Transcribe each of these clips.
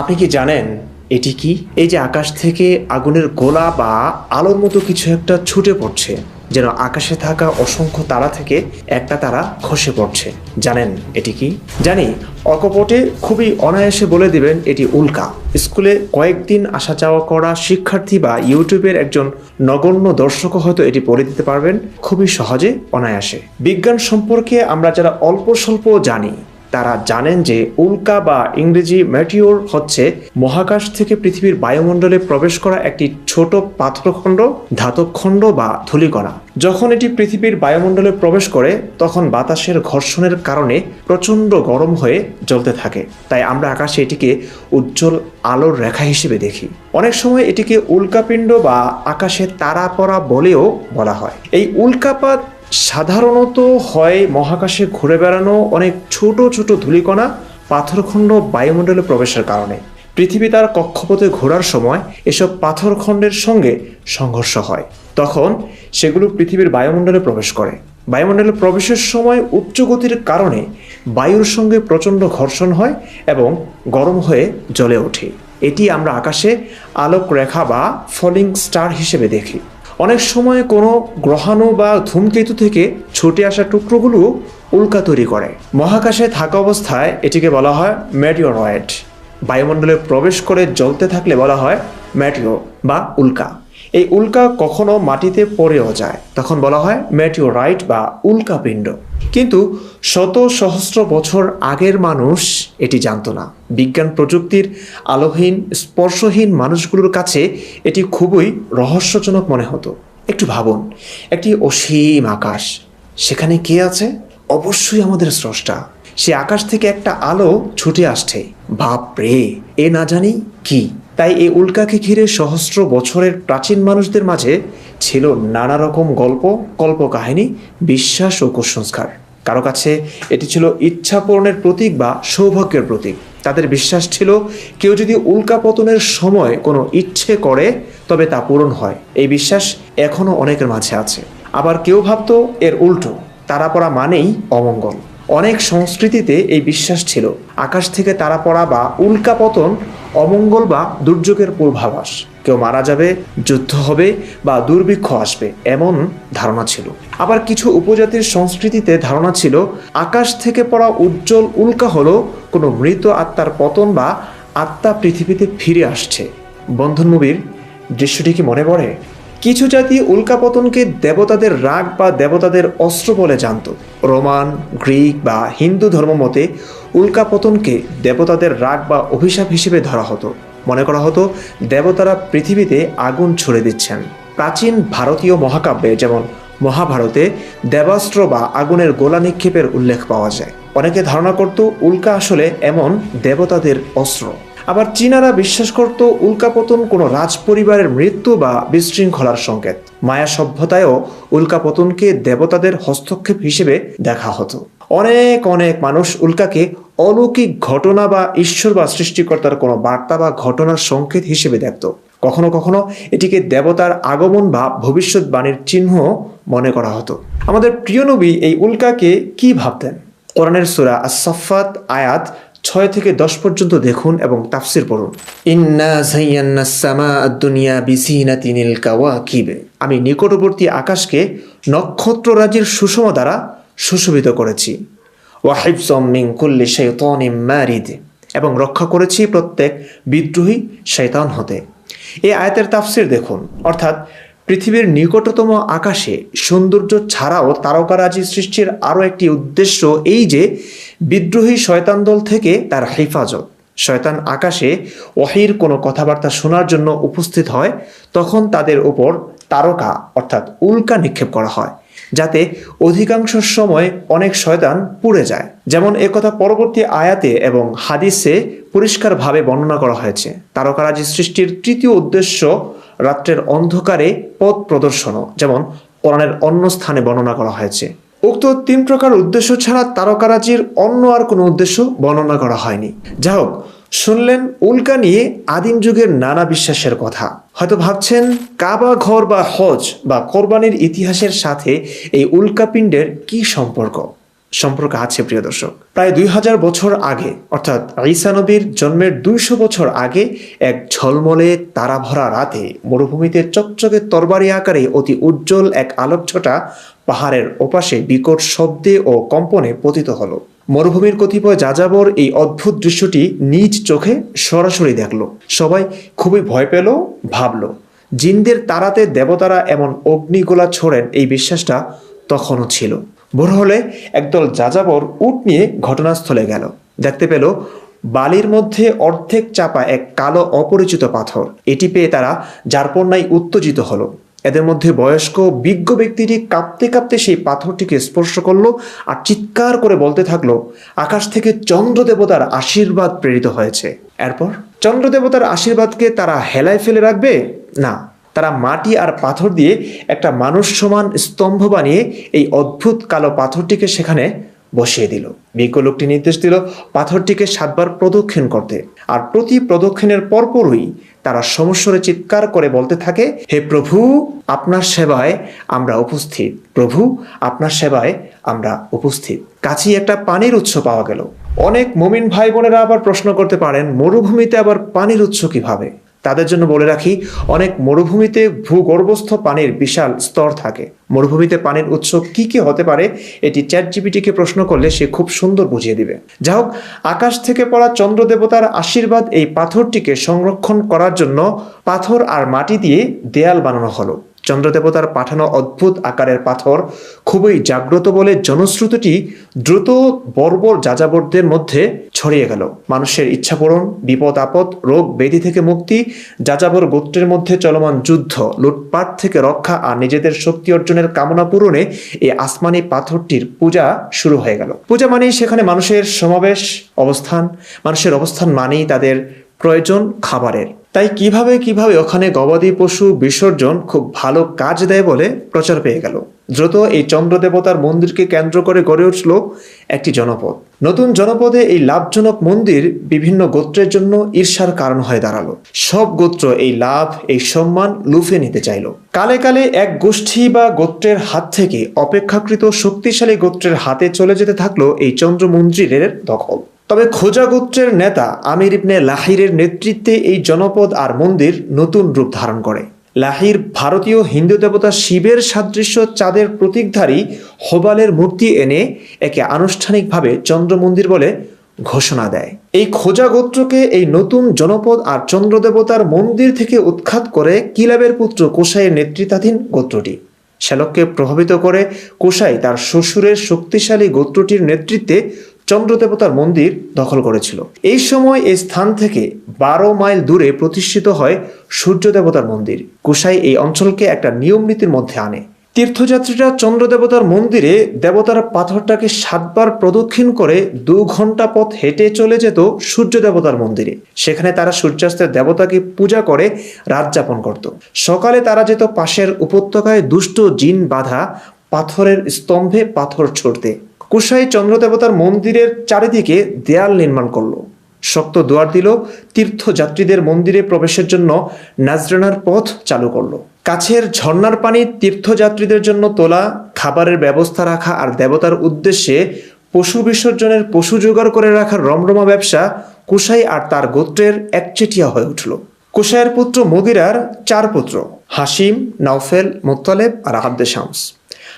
আপনি কি জানেন এটি কি? এই যে আকাশ থেকে আগুনের গোলা বা আলোর মতো কিছু একটা ছুটে পড়ছে, যেন আকাশে থাকা অসংখ্য তারা থেকে একটা তারা খসে পড়ছে। জানেন এটি কি? জানি, অকপটে খুবই অনায়াসে বলে দিবেন এটি উল্কা। স্কুলে কয়েকদিন আসা যাওয়া করা শিক্ষার্থী বা ইউটিউবের একজন নগণ্য দর্শকও হয়তো এটি পড়ে দিতে পারবেন। খুবই সহজে, অনায়াসে। বিজ্ঞান সম্পর্কে আমরা যারা অল্প স্বল্প জানি তারা জানেন যে উল্কা বা ইংরেজি ম্যাটিওর হচ্ছে মহাকাশ থেকে পৃথিবীর বায়ুমণ্ডলে প্রবেশ করা একটি ছোট পাথরখণ্ড ধাতবখণ্ড বা ধূলিকণা। যখন এটি পৃথিবীর বায়ুমণ্ডলে প্রবেশ করে, তখন বাতাসের ঘর্ষণের কারণে প্রচণ্ড গরম হয়ে জ্বলতে থাকে। তাই আমরা আকাশে এটিকে উজ্জ্বল আলোর রেখা হিসেবে দেখি। অনেক সময় এটিকে উল্কাপিণ্ড বা আকাশে তারা পড়া বলেও বলা হয়। এই উল্কাপাত সাধারণত হয় মহাকাশে ঘুরে বেড়ানো অনেক ছোট ছোট ধূলিকণা পাথরখণ্ড বায়ুমণ্ডলে প্রবেশের কারণে। পৃথিবী তার কক্ষপথে ঘোরার সময় এসব পাথরখণ্ডের সঙ্গে সংঘর্ষ হয়। তখন সেগুলো পৃথিবীর বায়ুমণ্ডলে প্রবেশ করে। বায়ুমণ্ডলে প্রবেশের সময় উচ্চ গতির কারণে বায়ুর সঙ্গে প্রচণ্ড ঘর্ষণ হয় এবং গরম হয়ে জ্বলে ওঠে। এটি আমরা আকাশে আলোক রেখা বা ফলিং স্টার হিসেবে দেখি। অনেক সময় কোনো গ্রহাণু বা ধূমকেতু থেকে ছুটে আসা টুকরোগুলো উল্কা তৈরি করে। মহাকাশে থাকা অবস্থায় এটিকে বলা হয় ম্যাটিওরয়েড বায়ুমণ্ডলে প্রবেশ করে জ্বলতে থাকলে বলা হয় ম্যাটিও বা উল্কা। এই উল্কা কখনো মাটিতে পড়েও যায়, তখন বলা হয় ম্যাটিওরাইট বা উল্কাপিণ্ড কিন্তু শত সহস্র বছর আগের মানুষ এটি জানতো না। বিজ্ঞান প্রযুক্তির আলোহীন, স্পর্শহীন মানুষগুলোর কাছে এটি খুবই রহস্যজনক মনে হতো। একটু ভাবুন, একটি অসীম আকাশ, সেখানে কে আছে? অবশ্যই আমাদের স্রষ্টা। সে আকাশ থেকে একটা আলো ছুটে আসছে। বাপ রে এ না জানি কি। তাই এই উল্কাকে ঘিরে সহস্র বছরের প্রাচীন মানুষদের মাঝে ছিল নানা রকম গল্প, কল্পকাহিনী, বিশ্বাস ও কুসংস্কার। কারও কাছে এটি ছিল ইচ্ছা পূরণের প্রতীক বা সৌভাগ্যের প্রতীক। তাদের বিশ্বাস ছিল কেউ যদি উল্কা পতনের সময় কোনো ইচ্ছে করে, তবে তা পূরণ হয়। এই বিশ্বাস এখনও অনেকের মাঝে আছে। আবার কেউ ভাবত এর উল্টো। তারা পড়া মানেই অমঙ্গল। অনেক সংস্কৃতিতে এই বিশ্বাস ছিল। আকাশ থেকে তারা পড়া বা উল্কা পতন অমঙ্গল বা দুর্যোগের পূর্বাভাস। কেউ মারা যাবে, যুদ্ধ হবে বা দুর্ভিক্ষ আসবে, এমন ধারণা ছিল। আবার কিছু উপজাতির সংস্কৃতিতে ধারণা ছিল, আকাশ থেকে পড়া উজ্জ্বল উল্কা হলো কোনো মৃত আত্মার পতন বা আত্মা পৃথিবীতে ফিরে আসছে। বন্ধন মুভির দৃশ্যটি কি মনে পড়ে? কিছু জাতি উল্কাপতনকে দেবতাদের রাগ বা দেবতাদের অস্ত্র বলে জানত। রোমান, গ্রিক বা হিন্দু ধর্ম মতে উল্কাপতনকে দেবতাদের রাগ বা অভিশাপ হিসেবে ধরা হতো। মনে করা হতো, দেবতারা পৃথিবীতে আগুন ছড়ে দিচ্ছেন। প্রাচীন ভারতীয় মহাকাব্যে যেমন মহাভারতে দেবাস্ত্র বা আগুনের গোলা নিক্ষেপের উল্লেখ পাওয়া যায়। অনেকে ধারণা করত উল্কা আসলে এমন দেবতাদের অস্ত্র। আবার চীনারা বিশ্বাস করত উল্কাপতন কোনো রাজ পরিবারের মৃত্যু বা বিশৃঙ্খলার সংকেত। মায়া সভ্যতায়ও উল্কাপতনকে দেবতাদের হস্তক্ষেপ হিসেবে দেখা হতো। অনেক অনেক মানুষ উল্কাকে অলৌকিক ঘটনা বা ঈশ্বর বা সৃষ্টিকর্তার কোনো বার্তা বা ঘটনার সংকেত হিসেবে দেখত। কখনো কখনো এটিকে দেবতার আগমন বা ভবিষ্যৎবাণীর চিহ্ন মনে করা হতো। আমাদের প্রিয় নবী এই উল্কাকে কি ভাবতেন? কোরআনের সুরা আসাফাত আয়াত ছয় থেকে দশ পর্যন্ত দেখুন এবং তাফসির পড়ুন। ইন্না জাইয়ান্না সামা দুনিয়া বিসিনাতিনিল কাওয়াকিবে। আমি নিকটবর্তী আকাশকে নক্ষত্ররাজির সুষম দ্বারা সুশোভিত করেছি। ওয়াহিবসম মিন কুল্লি শাইতানিম মারিদ। এবং রক্ষা করেছি প্রত্যেক বিদ্রোহী শয়তান হতে। এই আয়াতের তাফসির দেখুন। অর্থাৎ পৃথিবীর নিকটতম আকাশে সৌন্দর্য ছাড়াও তারকারাজি সৃষ্টির আরও একটি উদ্দেশ্য এই যে, বিদ্রোহী শয়তান দল থেকে তার হেফাজত। শয়তান আকাশে ওহির কোনো কথাবার্তা শোনার জন্য উপস্থিত হয়, তখন তাদের ওপর তারকা অর্থাৎ উল্কা নিক্ষেপ করা হয়, যাতে অধিকাংশ সময় অনেক শয়তান পুড়ে যায়। যেমন একথা পরবর্তী আয়াতে এবং হাদিসে পরিষ্কারভাবে বর্ণনা করা হয়েছে। তারকারাজি সৃষ্টির তৃতীয় উদ্দেশ্য রাত্রের অন্ধকারে পথ প্রদর্শনও, যেমন কোরআনের অন্য স্থানে বর্ণনা করা হয়েছে। উক্ত তিন প্রকার উদ্দেশ্য ছাড়া তারকারাজির অন্য আর কোনো উদ্দেশ্য বর্ণনা করা হয়নি। যা হোক, শুনলেন উল্কা নিয়ে আদিম যুগের নানা বিশ্বাসের কথা। হয়তো ভাবছেন, কাবা ঘর বা হজ বা কোরবানির ইতিহাসের সাথে এই উল্কাপিণ্ডের কি সম্পর্ক? সম্পর্ক আছে, প্রিয় দর্শক। প্রায় দুই হাজার বছর আগে, অর্থাৎ ঈসা নবীর জন্মের দুইশো বছর আগে, এক ঝলমলে তারা ভরা রাতে মরুভূমিতে চকচকে তরবারি আকারে অতি উজ্জ্বল এক আলোকছটা পাহাড়ের ওপাশে বিকট শব্দে ও কম্পনে পতিত হলো। মরুভূমির কতিপয় যাযাবর এই অদ্ভুত দৃশ্যটি নিজ চোখে সরাসরি দেখল। সবাই খুবই ভয় পেল, ভাবল, জিনদের তারাতে দেবতারা এমন অগ্নিগোলা ছোড়েন এই বিশ্বাসটা তখনও ছিল। ভোর হলে একদল যাযাবর উট নিয়ে ঘটনাস্থলে গেল। দেখতে পেল বালির মধ্যে অর্ধেক চাপা এক কালো অপরিচিত পাথর। এটি পেয়ে তারা যারপন্যায় উত্তেজিত হলো। এদের মধ্যে বয়স্ক, বিজ্ঞ ব্যক্তিটি কাঁপতে কাঁপতে সেই পাথরটিকে স্পর্শ করল আর চিৎকার করে বলতে থাকল, আকাশ থেকে চন্দ্র দেবতার আশীর্বাদ প্রেরিত হয়েছে। এরপর চন্দ্র দেবতার আশীর্বাদকে তারা হেলায় ফেলে রাখবে? না। তারা মাটি আর পাথর দিয়ে একটা মানুষ সমান স্তম্ভ বানিয়ে এই অদ্ভুত কালো পাথরটিকে সেখানে বসিয়ে দিল। বিজ্ঞ লোকটি নির্দেশ দিল পাথরটিকে সাতবার প্রদক্ষিণ করতে। আর প্রতি প্রদক্ষিণের পরপরই তারা সমস্বরে চিৎকার করে বলতে থাকে, হে প্রভু, আপনার সেবায় আমরা উপস্থিত। প্রভু, আপনার সেবায় আমরা উপস্থিত। কাছেই একটা পানির উৎস পাওয়া গেল। অনেক মমিন ভাই বোনেরা আবার প্রশ্ন করতে পারেন, মরুভূমিতে আবার পানির উৎস কীভাবে? তাদের জন্য বলে রাখি, অনেক মরুভূমিতে ভূগর্ভস্থ পানির বিশাল স্তর থাকে। মরুভূমিতে পানির উৎস কি কি হতে পারে, এটি চ্যাট জিপিটিকে প্রশ্ন করলে সে খুব সুন্দর বুঝিয়ে দিবে। যা হোক আকাশ থেকে পড়া চন্দ্র দেবতার আশীর্বাদ এই পাথরটিকে সংরক্ষণ করার জন্য পাথর আর মাটি দিয়ে দেয়াল বানানো হলো। চন্দ্রদেবতার পাঠানো অদ্ভুত আকারের পাথর খুবই জাগ্রত বলে জনশ্রুতিটি দ্রুত বর্বর যাযাবরদের মধ্যে ছড়িয়ে গেল। মানুষের ইচ্ছা পূরণ বিপদ, আপদ, রোগ ব্যাধি থেকে মুক্তি, যাযাবর গোত্রের মধ্যে চলমান যুদ্ধ, লুটপাট থেকে রক্ষা আর নিজেদের শক্তি অর্জনের কামনা পূরণে এই আসমানি পাথরটির পূজা শুরু হয়ে গেল। পূজা মানেই সেখানে মানুষের সমাবেশ, অবস্থান। মানুষের অবস্থান মানেই তাদের প্রয়োজন খাবারের। তাই কীভাবে কীভাবে ওখানে গবাদি পশু বিসর্জন খুব ভালো কাজ দেয় বলে প্রচার পেয়ে গেল। দ্রুত এই চন্দ্র দেবতার মন্দিরকে কেন্দ্র করে গড়ে উঠল একটি জনপদ। নতুন জনপদে এই লাভজনক মন্দির বিভিন্ন গোত্রের জন্য ঈর্ষার কারণ হয়ে দাঁড়াল। সব গোত্র এই লাভ, এই সম্মান লুফে নিতে চাইল। কালে কালে এক গোষ্ঠী বা গোত্রের হাত থেকে অপেক্ষাকৃত শক্তিশালী গোত্রের হাতে চলে যেতে থাকল এই চন্দ্র মন্দিরের দখল। তবে খোজা গোত্রের নেতা আমির ইবনে লাহিরের নেতৃত্বে এই জনপদ আর মন্দির নতুন রূপ ধারণ করে। লাহির ভারতীয় হিন্দু দেবতা শিবের সাদৃশ্য চাঁদের প্রতীকধারী হোবালের মূর্তি এনে একে আনুষ্ঠানিকভাবে চন্দ্র মন্দির বলে ঘোষণা দেয়। এই খোজা গোত্রকে এই নতুন জনপদ আর চন্দ্র দেবতার মন্দির থেকে উৎখাত করে কিলাবের পুত্র কোষাইয়ের নেতৃত্বাধীন গোত্রটি। শ্যালককে প্রভাবিত করে কোষাই তার শ্বশুরের শক্তিশালী গোত্রটির নেতৃত্বে চন্দ্রদেবতার মন্দির দখল করেছিল। এই সময় এই স্থান থেকে বারো মাইল দূরে প্রতিষ্ঠিত হয় সূর্য দেবতার মন্দির। কুসাই এই অঞ্চলকে একটা নিয়ম নীতির মধ্যে আনে। তীর্থযাত্রীরা চন্দ্রদেবতার মন্দিরে দেবতার পাথরটাকে সাতবার প্রদক্ষিণ করে দু ঘণ্টা পথ হেঁটে চলে যেত সূর্য দেবতার মন্দিরে। সেখানে তারা সূর্যাস্তের দেবতাকে পূজা করে রাত যাপন করত। সকালে তারা যেত পাশের উপত্যকায় দুষ্ট জিন বাঁধা পাথরের স্তম্ভে পাথর ছড়তে। কুশাই চন্দ্রদেবতার মন্দিরের চারিদিকে দেয়াল নির্মাণ করল। শক্ত দুয়ার দিল, তীর্থযাত্রীদের মন্দিরে প্রবেশের জন্য নাজরানার পথ চালু করল। কাছের ঝর্ণার পানি তীর্থযাত্রীদের জন্য তোলা, খাবারের ব্যবস্থা রাখা আর দেবতার উদ্দেশ্যে পশু বিসর্জনের পশু জোগাড় করে রাখার রমরমা ব্যবসা কুশাই আর তার গোত্রের একচেটিয়া হয়ে উঠল। কুশাইয়ের পুত্র মগিরার চার পুত্র হাসিম নাওফেল, মোত্তালেব আর আব্দে শামস।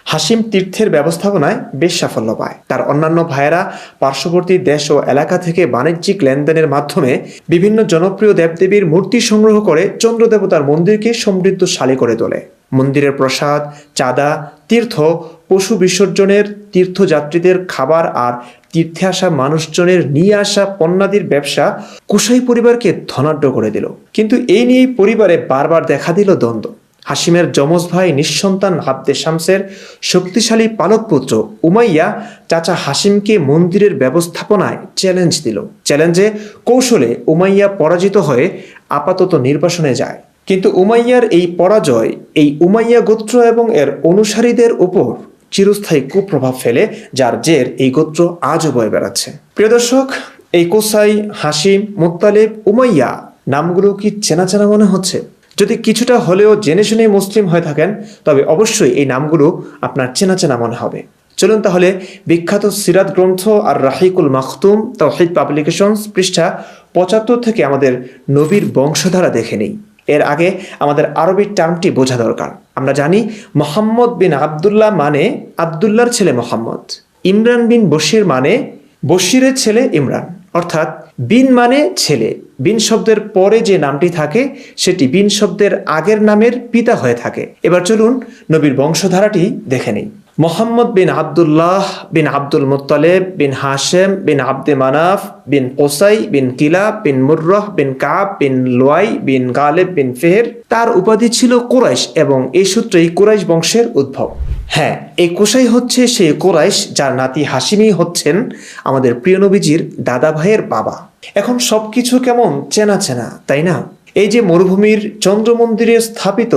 হাসিম তীর্থের ব্যবস্থাপনায় বেশ সাফল্য পায়। তার অন্যান্য ভাইয়েরা পার্শ্ববর্তী দেশ ও এলাকা থেকে বাণিজ্যিক লেনদেনের মাধ্যমে বিভিন্ন জনপ্রিয় দেবদেবীর মূর্তি সংগ্রহ করে চন্দ্রদেবতার মন্দিরকে সমৃদ্ধশালী করে তোলে। মন্দিরের প্রসাদ, চাঁদা, তীর্থ, পশু বিসর্জনের, তীর্থযাত্রীদের খাবার আর তীর্থে আসা মানুষজনের নিয়ে আসা পণ্যাদির ব্যবসা কুশাই পরিবারকে ধনাঢ্য করে দিল। কিন্তু এই নিয়েই পরিবারে বারবার দেখা দিল দ্বন্দ্ব। হাসিমের যমজ ভাই নিঃসন্তান আব্দে শামসের শক্তিশালী পালক পুত্র উমাইয়া চাচা হাসিমকে মন্দিরের ব্যবস্থাপনায় চ্যালেঞ্জ দিল। চ্যালেঞ্জে কৌশলে উমাইয়া পরাজিত হয়ে আপাতত নির্বাসনে যায়। কিন্তু উমাইয়ার এই পরাজয়, এই উমাইয়া গোত্র এবং এর অনুসারীদের উপর চিরস্থায়ী কুপ্রভাব ফেলে, যার জের এই গোত্র আজও বয়ে বেড়াচ্ছে। প্রিয় দর্শক, এই কোসাই হাসিম মুত্তালিব উমাইয়া নামগুলো কি চেনা চেনা মনে হচ্ছে? যদি কিছুটা হলেও জেনে শুনে মুসলিম হয়ে থাকেন, তবে অবশ্যই এই নামগুলো আপনার চেনা চেনা মনে হবে। চলুন তাহলে বিখ্যাত সিরাত গ্রন্থ আর রাহিকুল মাখতুম তাওহিদ পাবলিকেশনস পৃষ্ঠা পঁচাত্তর থেকে আমাদের নবীর বংশধারা দেখে নেই। এর আগে আমাদের আরবি টার্মটি বোঝা দরকার। আমরা জানি মোহাম্মদ বিন আবদুল্লাহ মানে আবদুল্লাহর ছেলে মোহাম্মদ। ইমরান বিন বশির মানে বশিরের ছেলে ইমরান। অর্থাৎ বিন মানে ছেলে। বিন শব্দের পরে যে নামটি থাকে, সেটি বিন শব্দের আগের নামের পিতা হয়ে থাকে। এবার চলুন নবীর বংশধারাটি দেখে নেই। Muhammad bin Abdullah bin Abdul Muttalib bin Hashim bin Abd Manaf bin Qusai bin Kilab bin Murrah bin Kab bin Luayy bin Ghalib bin Fihr. তার উপাধি ছিল কুরাইশ এবং এই সূত্রেই কুরাইশ বংশের উদ্ভব। হ্যাঁ এই কোসাই হচ্ছে সেই কোরাইশ যার নাতি হাসিমি হচ্ছেন আমাদের প্রিয় নবীজির দাদা ভাইয়ের বাবা। এখন সবকিছু কেমন চেনা চেনা, তাই না? এই যে মরুভূমির চন্দ্র মন্দিরে স্থাপিত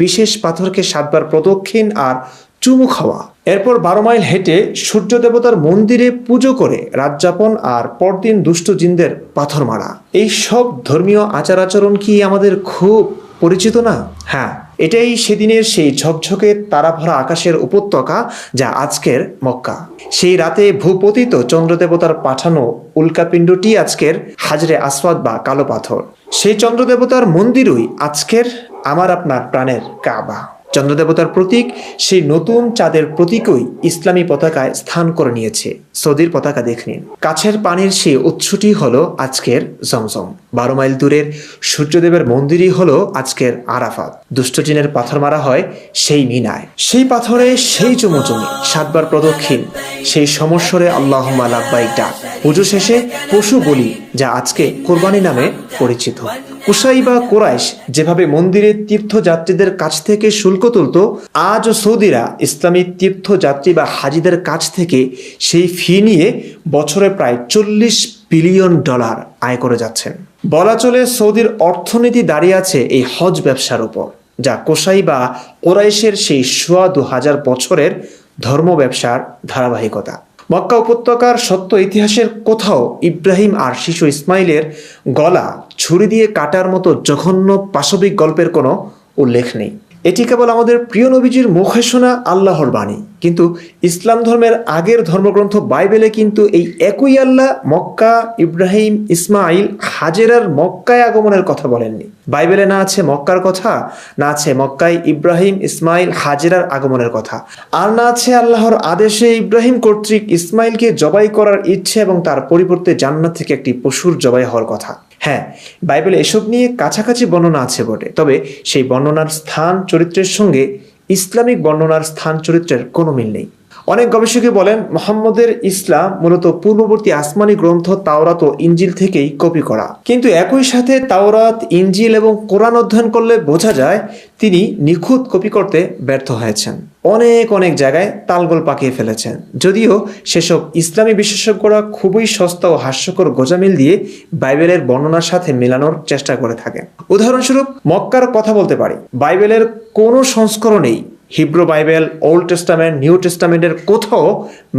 বিশেষ পাথরকে সাতবার প্রদক্ষিণ আর চুমু খাওয়া, এরপর বারো মাইল হেঁটে সূর্য দেবতার মন্দিরে পুজো করে রাত যাপন আর পরদিন দুষ্ট জিনদের পাথর মারা এই সব ধর্মীয় আচার আচরণ কি আমাদের খুব পরিচিত না? হ্যাঁ এটাই সেদিনের সেই ঝকঝকে তারা ভরা আকাশের উপত্যকা যা আজকের মক্কা। সেই রাতে ভূপতিত চন্দ্রদেবতার পাঠানো উল্কাপিণ্ডটি আজকের হাজরে আসওয়াদ বা কালো পাথর। সেই চন্দ্রদেবতার মন্দিরই আজকের আমার আপনার প্রাণের কাবা। চন্দ্রদেবতার প্রতীক, সেই নতুন চাঁদের প্রতীকই ইসলামী পতাকায় স্থান করে নিয়েছে। সৌদির পতাকা দেখে নিন কাছের পানির সেই উৎসটি হলো আজকের জমজম। বারো মাইল দূরের সূর্যদেবের মন্দিরই হলো আজকের আরাফাত। দুষ্টজিনের পাথর মারা হয় সেই মিনায়। সেই পাথরে সেই চুমোচুমি সাতবার প্রদক্ষিণ। সেই সমস্বরে আল্লাহ লাব্বাইক ডাক। পুজো শেষে পশু বলি, যা আজকে কোরবানি নামে পরিচিত। কুসাই বা কোরাইশ যেভাবে মন্দিরের তীর্থযাত্রীদের কাছ থেকে শুল্ক তুলত, আজও সৌদিরা ইসলামী তীর্থযাত্রী বা হাজিদের কাছ থেকে সেই ফি নিয়ে বছরে প্রায় চল্লিশ বিলিয়ন ডলার আয় করে যাচ্ছেন। বলা চলে সৌদির অর্থনীতি দাঁড়িয়ে আছে এই হজ ব্যবসার উপর, যা কোসাই বা কোরাইশের সেই সোয়া দু হাজার বছরের ধর্ম ব্যবসার ধারাবাহিকতা। মক্কা উপত্যকার সত্য ইতিহাসের কোথাও ইব্রাহিম আর শিশু ইসমাইলের গলা ছুরি দিয়ে কাটার মতো জঘন্য পাশবিক গল্পের কোনো উল্লেখ নেই। এটি কেবল আমাদের প্রিয় নবীজির মুখে শোনা আল্লাহর বাণী। কিন্তু ইসলাম ধর্মের আগের ধর্মগ্রন্থ বাইবেলে কিন্তু এই একই আল্লাহ মক্কা, ইব্রাহিম ইসমাইল হাজেরার মক্কায় আগমনের কথা বলেননি। বাইবেলে না আছে মক্কার কথা, না আছে মক্কায় ইব্রাহিম ইসমাইল হাজেরার আগমনের কথা। আর না আছে আল্লাহর আদেশে ইব্রাহিম কর্তৃক ইসমাইলকে জবাই করার ইচ্ছে এবং তার পরিবর্তে জান্নাত থেকে একটি পশুর জবাই হওয়ার কথা। হ্যাঁ বাইবেলে এসব নিয়ে কাছাকাছি বর্ণনা আছে বটে। তবে সেই বর্ণনার স্থান চরিত্রের সঙ্গে ইসলামিক বর্ণনার স্থান চরিত্রের কোনো মিল নেই। অনেক গবেষকই বলেন, মোহাম্মদের ইসলাম মূলত পূর্ববর্তী আসমানি গ্রন্থ, তাওরাত ও ইঞ্জিল থেকেই কপি করা। কিন্তু একই সাথে তাওরাত ইঞ্জিল এবং কোরআন অধ্যয়ন করলে বোঝা যায় তিনি নিখুঁত কপি করতে ব্যর্থ হয়েছেন। অনেক অনেক জায়গায় তালগোল পাকিয়ে ফেলেছেন। যদিও সেসব ইসলামী বিশেষজ্ঞরা খুবই সস্তা ও হাস্যকর গোজামিল দিয়ে বাইবেলের বর্ণনার সাথে মেলানোর চেষ্টা করে থাকেন। উদাহরণস্বরূপ, মক্কার কথা বলতে পারি। বাইবেলের কোনো সংস্করণেই Hebrew bible old testament new টেস্টামেন্টের কোথাও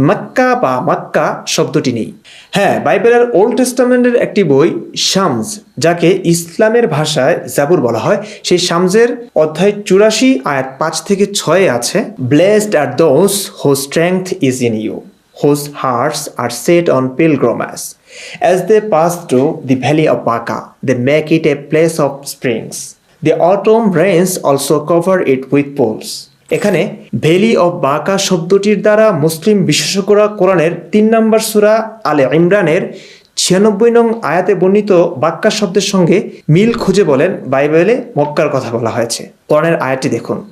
মাক্কা বা মাক্কা শব্দটি নেই হ্যাঁ বাইবেলের ওল্ড টেস্টামেন্টের একটি বই শামস যাকে ইসলামের ভাষায় জাবুর বলা হয় সেই শামসের অধ্যায় চুরাশি আয়াত পাঁচ থেকে ছয়ে আছে blessed are those who strength is in you whose hearts are set on pilgrimage. As they pass through the valley of Baca, they make it a place of springs. The autumn rains also cover it with pools. এখানে valley of Baca শব্দটির দ্বারা মুসলিম বিশেষজ্ঞরা কোরআনের তিন নম্বর সুরা আলে ইমরানের ছিয়ানব্বই নং আয়াতে বর্ণিত বাক্কা শব্দের সঙ্গে মিল খুঁজে বলেন বাইবেলে মক্কার কথা বলা হয়েছে। কোরআনের আয়াতটি দেখুন।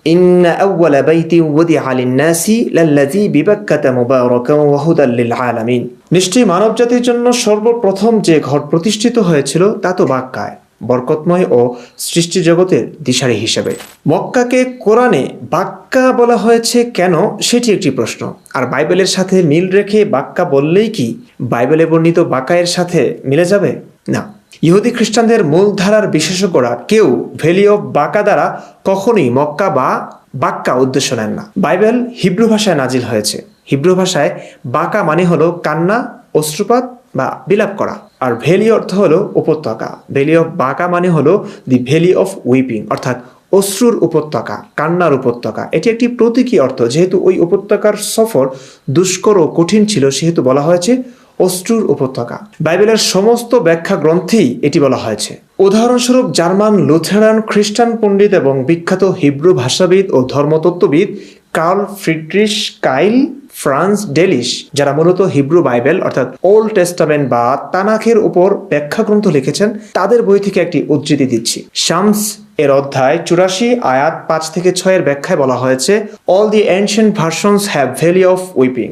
নিশ্চয়ই মানবজাতির জন্য সর্বপ্রথম যে ঘর প্রতিষ্ঠিত হয়েছিল তা তো বাক্কায়। বরকতময় ও সৃষ্টি জগতের দিশারি হিসেবে। মক্কাকে কোরআনে বাক্কা বলা হয়েছে কেন সেটি একটি প্রশ্ন। আর বাইবেলের সাথে মিল রেখে বাক্কা বললেই কি বাইবেলে বর্ণিত বাক্কায়ের সাথে মিলে যাবে? না। ইহুদি খ্রিস্টানদের মূলধারার বিশেষজ্ঞরা কেউ ভ্যালি অফ বাঁকা দ্বারা কখনোই মক্কা বা বাক্কা উদ্দেশ্য নেন না। বাইবেল হিব্রু ভাষায় নাজিল হয়েছে। হিব্রু ভাষায় বাঁকা মানে হলো কান্না অশ্রুপাত বা বিলাপ করা। আর ভ্যালি অর্থ হলো উপত্যকা। ভ্যালি অফ বাঁকা মানে হলো দি ভ্যালি অফ উইপিং অর্থাৎ অশ্রুর উপত্যকা, কান্নার উপত্যকা। এটি একটি প্রতীকী অর্থ, যেহেতু ওই উপত্যকার সফর দুষ্কর ও কঠিন ছিল, সেহেতু বলা হয়েছে অশ্রুর উপত্যকা। বাইবেলের সমস্ত ব্যাখ্যা গ্রন্থেই এটি বলা হয়েছে। উদাহরণস্বরূপ জার্মান লুথেরান খ্রিস্টান পণ্ডিত এবং বিখ্যাত হিব্রু ভাষাবিদ ও ধর্মতত্ত্ববিদ Carl Friedrich Keil Franz, Delitzsch, যারা মূলত হিব্রু বাইবেল, অর্থাৎ ওল্ড টেস্টামেন্ট বা তানাখের উপর ব্যাখ্যা গ্রন্থ লিখেছেন, তাদের বই থেকে একটি উদ্ধৃতি দিচ্ছি। শামস এর অধ্যায় চুরাশি, আয়াত পাঁচ থেকে ছয়ের ব্যাখ্যায় বলা হয়েছে all the ancient versions have valley of weeping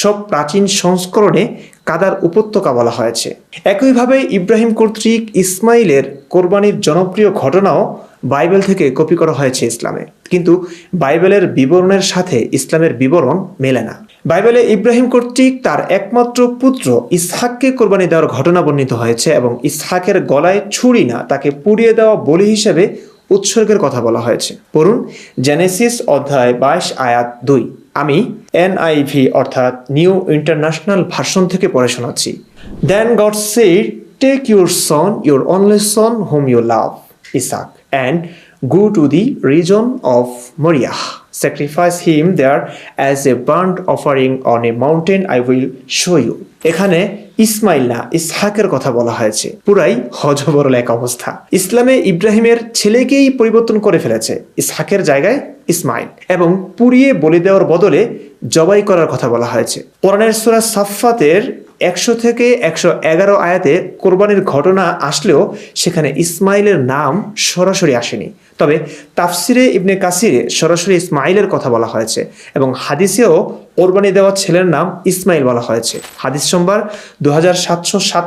সব প্রাচীন সংস্করণে কাদার উপত্যকা বলা হয়েছে। একইভাবে ইব্রাহিম কর্তৃক ইসমাইলের কোরবানির জনপ্রিয় ঘটনাও বাইবেল থেকে কপি করা হয়েছে ইসলামে। কিন্তু বাইবেলের বিবরণের সাথে ইসলামের বিবরণ মেলে না। বাইবেলে ইব্রাহিম কর্তৃক তার একমাত্র পুত্র ইসহাককে কোরবানি দেওয়ার ঘটনা বর্ণিত হয়েছে এবং ইসহাকের গলায় ছুরি না, তাকে পুড়িয়ে দেওয়া বলি হিসেবে উৎসর্গের কথা বলা হয়েছে। পড়ুন জেনেসিস অধ্যায় বাইশ আয়াত দুই। আমি এনআইভি অর্থাৎ নিউ ইন্টারন্যাশনাল ভার্সন থেকে পড়ে শোনাচ্ছি। Then God said take your son your only son whom you love Isaac and go to the region of Moriah sacrifice him there as a burnt offering on a mountain I will show you এখানে Ismail না, ইসহাকের কথা বলা হয়েছে। পুরাই হজবরল এক অবস্থা। ইসলামে ইব্রাহিমের ছেলেকেই পরিবর্তন করে ফেলেছে ইসহাকের জায়গায় ইসমাইল। এবং পুড়িয়ে বলি দেওয়ার বদলে জবাই করার কথা বলা হয়েছে। কোরআনের সুরা সাফাতের একশো থেকে একশো এগারো আয়াতে কোরবানির ঘটনা আসলেও সেখানে ইসমাইলের নাম সরাসরি আসেনি। তবে তাফসিরে ইবনে কাসিরে সরাসরি ইসমাইলের কথা বলা হয়েছে এবং হাদিসেও কোরবানি দেওয়া ছেলের নাম ইসমাইল বলা হয়েছে। হাদিস সোমবার দু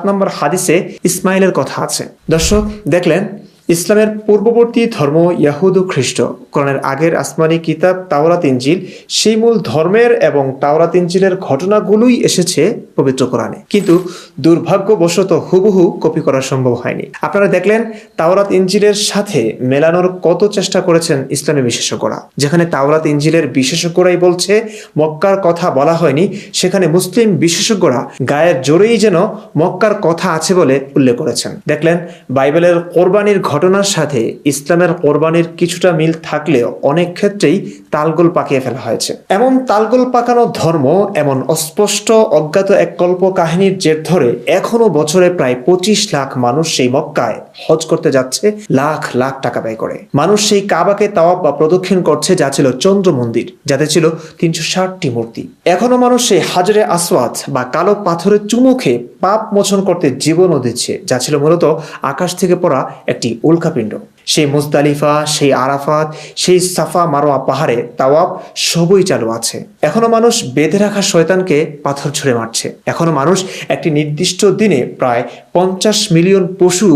নম্বর হাদিসে ইসমাইলের কথা আছে। দর্শক, দেখলেন ইসলামের পূর্ববর্তী ধর্ম ইয়াহুদ খ্রিস্ট। কোরআনের আগের আসমানি কিতাব, তাওরাত ইঞ্জিল সেই মূল ধর্মের এবং তাওরাত ইঞ্জিলের ঘটনাগুলোই এসেছে পবিত্র কোরআনে। কিন্তু দুর্ভাগ্যবশত হুবহু কপি করা সম্ভব হয়নি। আপনারা দেখলেন, তাওরাত ইঞ্জিলের সাথে মেলানোর কত চেষ্টা করেছেন ইসলামী বিশেষজ্ঞরা। যেখানে তাওরাত ইঞ্জিলের বিশেষজ্ঞরাই বলছে, মক্কার কথা বলা হয়নি, সেখানে মুসলিম বিশেষজ্ঞরা গায়ের জোরেই যেন মক্কার কথা আছে বলে উল্লেখ করেছেন। দেখলেন, বাইবেলের কোরবানির ঘটনার সাথে ইসলামের কোরবানির কিছুটা মিল থাকলেও অনেক ক্ষেত্রেই তালগোল পাকিয়ে ফেলা হয়েছে। এমন তালগোল পাকানো ধর্ম, এমন অস্পষ্ট, অজ্ঞাত এক কল্প কাহিনীর জের ধরে এখনও বছরে প্রায় পঁচিশ লাখ মানুষ সেই মক্কায় হজ করতে যাচ্ছে, লাখ লাখ টাকা ব্যয় করে। মানুষ সেই কাবাকে তাওয়াব বা প্রদক্ষিণ করছে যা ছিল চন্দ্র মন্দির, যাতে ছিল তিনশো ষাটটি মূর্তি। এখনও মানুষ সেই হাজরে আসওয়াত বা কালো পাথরের চুমু খেয়ে পাপ মোচন করতে জীবনও দিচ্ছে, যা ছিল মূলত আকাশ থেকে পড়া একটি উল্কাপিণ্ড। সেই মুজদালিফা, সেই আরাফাত, সেই সাফা মারোয়া পাহাড়ে তাওয়াব সবই চালু আছে। এখনও মানুষ বেঁধে রাখা শয়তানকে পাথর ছুঁড়ে মারছে। এখনও মানুষ একটি নির্দিষ্ট দিনে প্রায় পঞ্চাশ মিলিয়ন পশু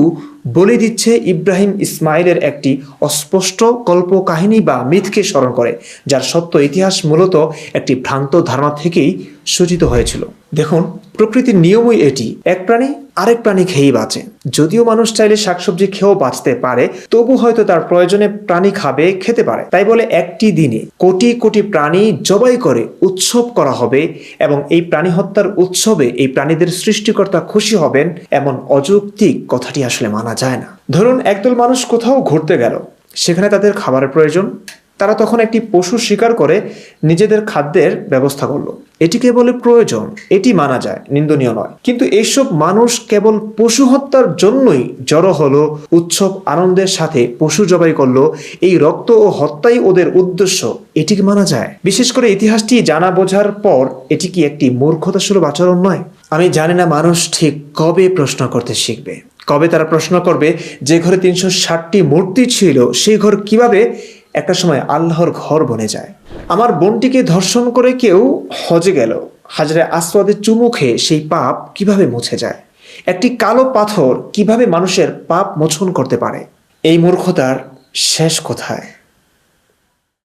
বলি দিচ্ছে ইব্রাহিম ইসমাইলের একটি অস্পষ্ট কল্প কাহিনী বা মিথকে স্মরণ করে, যার সত্য ইতিহাস মূলত একটি ভ্রান্ত ধারণা থেকেই সূচিত হয়েছিল। দেখুন, প্রকৃতির নিয়মই এটি। এক প্রাণী আরেক প্রাণী খেয়েই বাঁচে। যদিও মানুষ চাইলে শাকসবজি খেয়েও বাঁচতে পারে, তবু হয়তো তার প্রয়োজনে প্রাণী খাবে, খেতে পারে। তাই বলে একটি দিনে কোটি কোটি প্রাণী জবাই করে উৎসব করা হবে এবং এই প্রাণী হত্যার উৎসবে এই প্রাণীদের সৃষ্টিকর্তা খুশি হবেন এমন অযৌক্তিক কথাটি আসলে মানা যায় না। ধরুন, একদল মানুষ কোথাও ঘুরতে গেল। সেখানে তাদের খাবারের প্রয়োজন তারা তখন একটি পশু শিকার করে নিজেদের খাদ্যের ব্যবস্থা করল। এটিকে বলে প্রয়োজন, এটি মানা যায়, নিন্দনীয় নয়। কিন্তু এইসব মানুষ কেবল পশু হত্যার জন্যই জড়ো হলো, উৎসব আনন্দের সাথে পশু জবাই করল, এই রক্ত ও হত্যাই ওদের উদ্দেশ্য, এটিকে মানা যায়। বিশেষ করে ইতিহাসটি জানা বোঝার পর এটি কি একটি মূর্খতাসুলভ আচরণ নয়? আমি জানি না মানুষ ঠিক কবে প্রশ্ন করতে শিখবে। কবে তারা প্রশ্ন করবে, যে ঘরে তিনশো ষাটটি মূর্তি ছিল, সেই ঘর কীভাবে একটা সময় আল্লাহর ঘর বনে যায়। আমার বোনটিকে ধর্ষণ করে কেউ হজে গেল। হাজারে আসওয়াদে চুমু খেয়ে সেই পাপ কীভাবে মুছে যায়? একটি কালো পাথর কীভাবে মানুষের পাপ মোচন করতে পারে? এই মূর্খতার শেষ কোথায়?